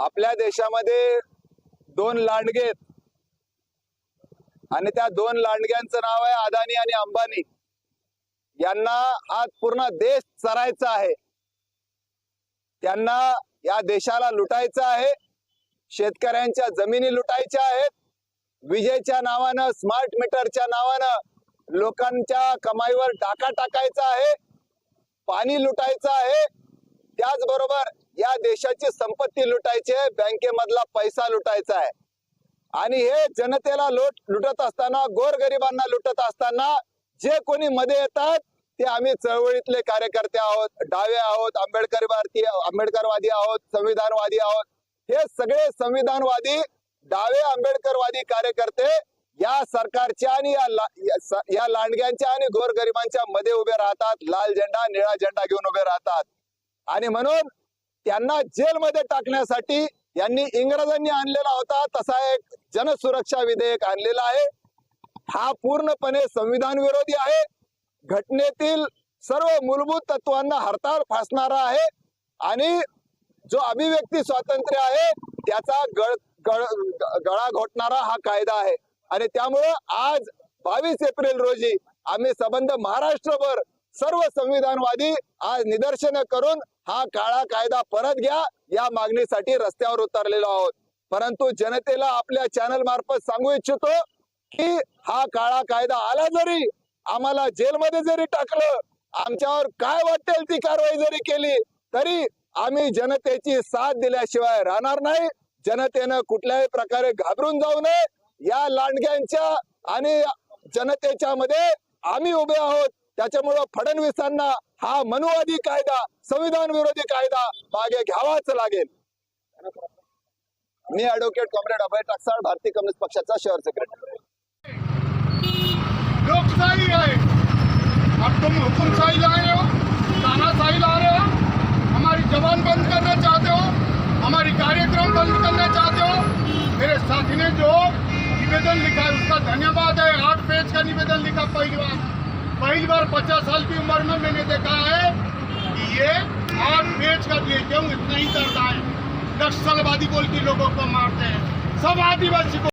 आपल्या देशामध्ये दोन लांडगे आणि त्या दोन लांडग्यांचं नाव आहे अदानी आणि अंबानी. यांना आज पूर्ण देश चरायचा आहे. त्यांना या देशाला लुटायचं आहे. शेतकऱ्यांच्या जमिनी लुटायच्या आहेत. विजेच्या नावानं स्मार्ट मीटरच्या नावानं लोकांच्या कमाईवर टाका टाकायचा आहे. पाणी लुटायचं आहे. त्याचबरोबर या देशाची संपत्ती लुटायची आहे बँकेमधला पैसा लुटायचा आहे. आणि हे जनतेला लुट लुटत असताना गोरगरिबांना लुटत असताना जे कोणी मध्ये येतात ते आम्ही चळवळीतले कार्यकर्ते आहोत डावे आहोत आंबेडकर भारतीय आंबेडकरवादी आहोत संविधानवादी आहोत. हे सगळे संविधानवादी डावे आंबेडकरवादी कार्यकर्ते या सरकारच्या आणि या ला- या या लांडग्यांच्या आणि गोरगरिबांच्या मध्ये उभे राहतात लाल झेंडा निळा झेंडा घेऊन उभे राहतात. आणि म्हणून त्यांना जेलमध्ये टाकण्यासाठी यांनी इंग्रजांनी आणलेला होता. तसा एक जनसुरक्षा विधेयक आणलेला आहे. हा पूर्णपणे संविधान विरोधी आहे. घटनेतील सर्व मूलभूत तत्वांना हरताळ फासणारा आहे. आणि जो अभिव्यक्ती स्वातंत्र्य आहे त्याचा गळ गळ गळा घोटणारा हा कायदा आहे. आणि त्यामुळं आज बावीस एप्रिल रोजी आम्ही संबंध महाराष्ट्रभर सर्व संविधानवादी आज निदर्शन करून हा काळा कायदा परत घ्या या मागणीसाठी रस्त्यावर उतरलेलो आहोत. परंतु जनतेला आपल्या चॅनल मार्फत सांगू इच्छितो की हा काळा कायदा आला जरी आम्हाला जेलमध्ये जरी टाकलं आमच्यावर काय वाटेल ती कारवाई जरी केली तरी आम्ही जनतेची साथ दिल्याशिवाय राहणार नाही. जनतेनं कुठल्याही प्रकारे घाबरून जाऊ नये. या लांडग्यांच्या आणि जनतेच्या मध्ये आम्ही उभे आहोत. त्याच्यामुळं फडणवीसांना हा मनुवादी कायदा संविधान विरोधी कायदा मागे घ्यावाच लागेल. मी ऍडव्होकेट कॉम्रेड अभय टाकसाळ भारतीय कम्युनिस्ट पक्षाचा शहर सेक्रेटरी लोकशाही आहे. अब तुम हुकुमशाही ला रहे हो. तानाशाही ला रहे हो. हमारी जबान बंद करना चाहते हो. हमारी कार्यक्रम बंद करना चाहते हो. मेरे साथी ने जो निवेदन लिखा है उसका धन्यवाद है। आठ पेज का निवेदन लिखा पहली बार। पहली बार पचास साल की उम्र में मैंने देखा है कि ये आग बेच कर दिए क्यों इतना ही दर्द है नक्सलवादी बोल के लोगों को मारते हैं। सब आदिवासी को